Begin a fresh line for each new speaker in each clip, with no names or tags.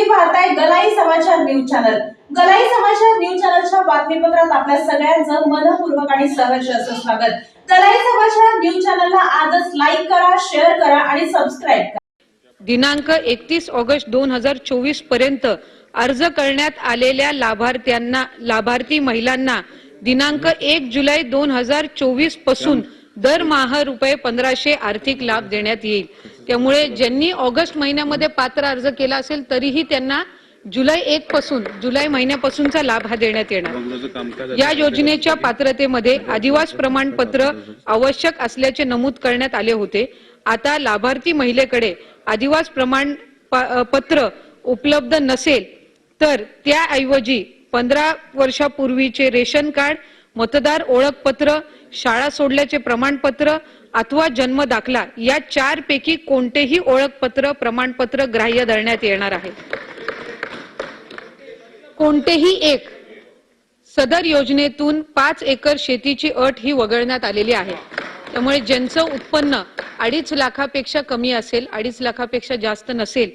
तुम्ही पाहताय गलाई समाचार न्यूज चॅनल. गलाई समाचार न्यूज चॅनलच्या बातमीपत्रात आपल्या सगळ्यांचं मनपूर्वक आणि सहर्ष असं स्वागत. गलाई समाचार न्यूज चॅनलला आजच लाईक करा शेअर करा आणि सबस्क्राईब करा.
दिनांक एकतीस ऑगस्ट दोन हजार चोवीसपर्यंत अर्ज करण्यात आलेल्या लाभार्थ्यांना लाभार्थी महिलांना दिनांक एक जुलै दोन हजार चोवीसपासून दरमहा रुपये पंधराशे आर्थिक लाभ देण्यात येईल. त्यामुळे ज्यांनी ऑगस्ट महिन्यामध्ये पात्र अर्ज केला असेल तरीही त्यांना जुलै एक पासून जुलै महिन्यापासूनचा लाभ हा देण्यात येणार. या योजनेच्या पात्रतेमध्ये आदिवास प्रमाणपत्र आवश्यक असल्याचे नमूद करण्यात आले होते. आता लाभार्थी महिलेकडे आदिवास प्रमाण पत्र उपलब्ध नसेल तर त्याऐवजी पंधरा वर्षापूर्वीचे रेशन कार्ड मतदार ओळखपत्र शाळा सोडल्याचे प्रमाणपत्र अथवा जन्म दाखला या चार पैकी कोणतेही ओळखपत्र प्रमाणपत्र ग्राह्य धरण्यात येणार आहे. कोणतेही एक सदर योजनेतून पाच एकर शेतीची अट ही वगळण्यात आलेली आहे. त्यामुळे ज्यांचं उत्पन्न अडीच लाखापेक्षा कमी असेल अडीच लाखापेक्षा जास्त नसेल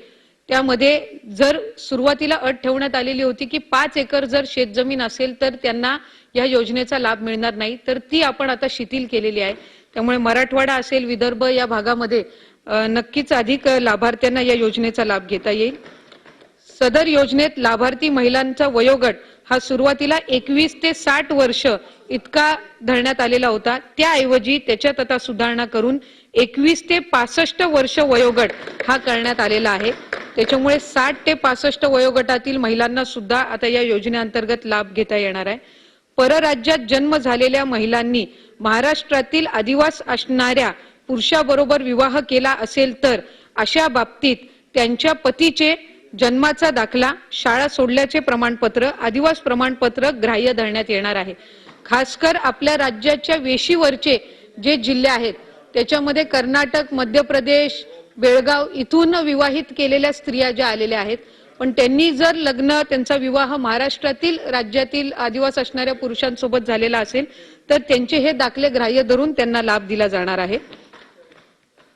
त्यामध्ये जर सुरुवातीला अट ठेवण्यात आलेली होती की पाच एकर जर शेतजमीन असेल तर त्यांना या योजनेचा लाभ मिळणार नाही तर ती आपण आता शिथिल केलेली आहे. त्यामुळे मराठवाडा असेल विदर्भ या भागामध्ये नक्कीच अधिक लाभार्थ्यांना या योजनेचा लाभ घेता येईल. सदर योजनेत लाभार्थी महिलांचा वयोगट हा सुरुवातीला एकवीस ते साठ वर्ष इतका धरण्यात आलेला होता. त्याऐवजी त्याच्यात आता सुधारणा करून एकवीस ते पासष्ट वर्ष वयोगट हा करण्यात आलेला आहे. त्याच्यामुळे साठ ते पासष्ट वयोगटातील महिलांना सुद्धा आता या योजनेअंतर्गत लाभ घेता येणार आहे. परराज्यात जन्म झालेल्या महिलांनी महाराष्ट्रातील आदिवास असणाऱ्या पुरुषाबरोबर विवाह केला असेल तर अशा बाबतीत त्यांच्या पतीचे जन्माचा दाखला शाळा सोडल्याचे प्रमाणपत्र आदिवास प्रमाणपत्र ग्राह्य धरण्यात येणार आहे. खासकर आपल्या राज्याच्या वेशीवरचे जे जिल्हे आहेत त्याच्यामध्ये कर्नाटक मध्य प्रदेश बेळगाव इथून विवाहित केलेल्या स्त्रिया ज्या आलेल्या आहेत पण त्यांनी जर लग्न त्यांचा विवाह महाराष्ट्रातील राज्यातील आदिवास असणाऱ्या पुरुषांसोबत झालेला असेल तर त्यांचे हे दाखले ग्राह्य धरून त्यांना लाभ दिला जाणार आहे.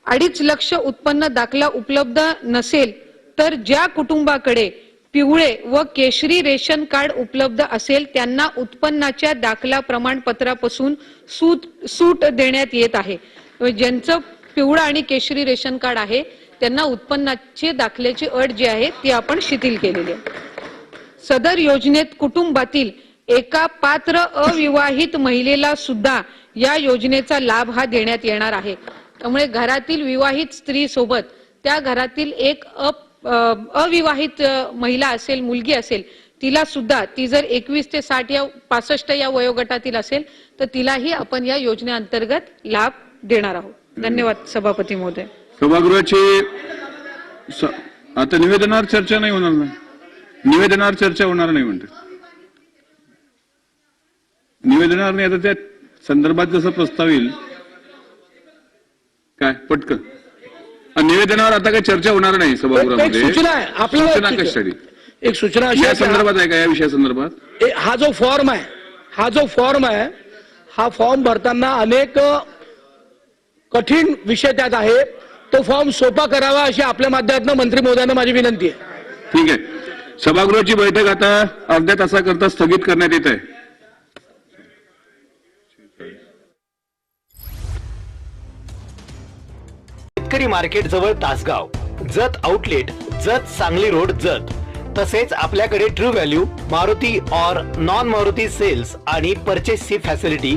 अडीच लक्ष उत्पन्न दाखला उपलब्ध नसेल तर ज्या कुटुंबाकडे पिवळे व केशरी रेशन कार्ड उपलब्ध असेल त्यांना उत्पन्नाच्या दाखला प्रमाणपत्रापासून सूट सूट देण्यात येत आहे. म्हणजे ज्यांचं पिवळं आणि केशरी रेशन कार्ड आहे. त्यांना उत्पन्नाचे दाखल्याची अट जी आहे ती आपण शिथिल केलेली आहे. सदर योजनेत कुटुंबातील एका पात्र अविवाहित महिलेला सुद्धा या योजनेचा लाभ हा देण्यात येणार आहे. त्यामुळे घरातील विवाहित स्त्री सोबत त्या घरातील एक अविवाहित महिला असेल मुलगी असेल तिला सुद्धा ती जर एकवीस ते साठ या पासष्ट या वयोगटातील असेल तर तिलाही आपण या योजनेअंतर्गत लाभ देणार आहोत. धन्यवाद सभापती महोदय.
सभागृहाची स- आता निवेदनावर चर्चा नाही होणार ना? निवेदनावर चर्चा होणार नाही म्हणते. निवेदनावर नाही आता त्या संदर्भात जसं प्रस्ताव येईल. काय? पटकन. निवेदनावर आता काही चर्चा होणार नाही
एक
सभागृहामध्ये
सूचना आहे आपल्याला
सूचना. कशासाठी?
एक सूचना अशी
या
आहे की हा-
संदर्भात आहे का? या विषयासंदर्भात
ए- हा जो फॉर्म आहे हा जो फॉर्म आहे हा फॉर्म भरताना अनेक अ, कठीण विषय त्यात आहे. तो फॉर्म सोपा करावा अशी आपल्या माध्यमातून मंत्री महोदयांना माझी विनंती आहे.
ठीक आहे. सभागृहाची बैठक आता अर्ध्या तासाकरता स्थगित करण्यात येत आहे.
शेतकरी मार्केट जवळ Tasgaon. Jath outlet Jath Sangli road Jath. तसेच आपल्याकडे true value Maruti or non Maruti sales आणि परचेसची facility